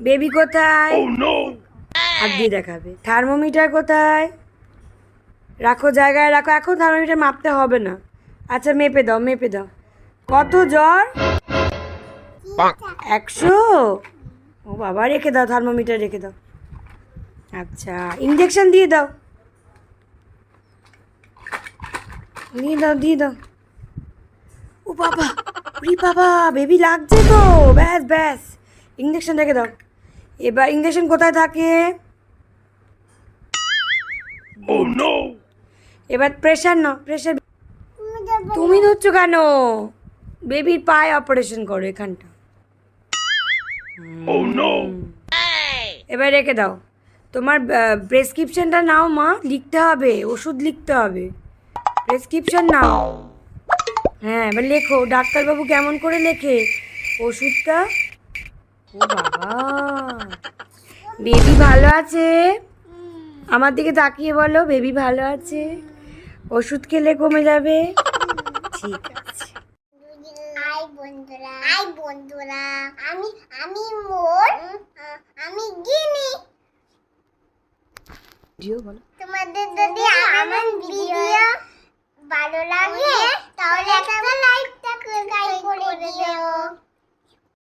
Baby কোথায়? হাত দিয়ে দেখাবে। থার্মোমিটার কোথায়? রাখো জায়গায় রাখো এখন থার্মোমিটার মাপতে হবে না। আচ্ছা মেপে দাও মেপে দাও। কত জ্বর? একশো? ও বাবা রেখে দাও থার্মোমিটার রেখে দাও। আচ্ছা ইঞ্জেকশন দিয়ে দাও। দিয়ে দাও দিয়ে দাও। ও বাবা বাবা বেবি লাগছে তো। ব্যাস ব্যাস। ইঞ্জেকশন রেখে দাও। এবার ইঞ্জেকশন কোথায় থাকে? এবার প্রেশার না প্রেশার তুমি ধরছো কেন? বেবির পায়ে অপারেশন করো এখানটা। এবার রেখে দাও। তোমার প্রেসক্রিপশনটা নাও মা লিখতে হবে ওষুধ লিখতে হবে। প্রেসক্রিপশন নাও। হ্যাঁ এবার লেখো ডাক্তারবাবু কেমন করে লেখে? ওষুধটা ও বাবা। বেবি ভালো আছে? আমার দিকে তাকিয়ে বলো বেবি ভালো আছে? ওষুধ খেলে কমে যাবে? ঠিক আছে। আই বন্ধুরা আই বন্ধুরা আমি আমি মোর আমি গিনি। জিও বলো। তোমাদের যদি আমার ভিডিও ভালো লাগে তাহলে একটা